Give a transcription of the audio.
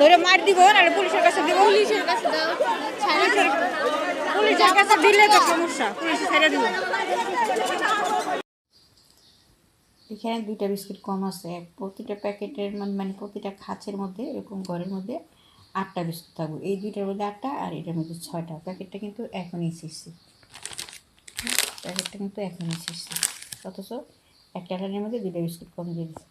ধরে মার দিব নাহলে পুলিশের কাছে দিব। পুলিশের কাছে দাও। পুলিশের পুলিশের কাছে দিলে তো সমস্যা পুলিশে ছেড়ে দিব। এখানে দুইটা বিস্কিট কম আছে। এক প্রতিটা প্যাকেটের মানে মানে প্রতিটা খাঁচের মধ্যে এরকম ঘরের মধ্যে আটটা বিস্কুট থাকবে। এই দুইটার মধ্যে আটটা আর এটার মধ্যে ছয়টা। প্যাকেটটা কিন্তু এখনই ছিঁড়ছি প্যাকেটটা কিন্তু এখনই ছিঁড়ছি অথচ একটা লাইনের মধ্যে দুইটা বিস্কুট কম দিয়ে দিচ্ছি।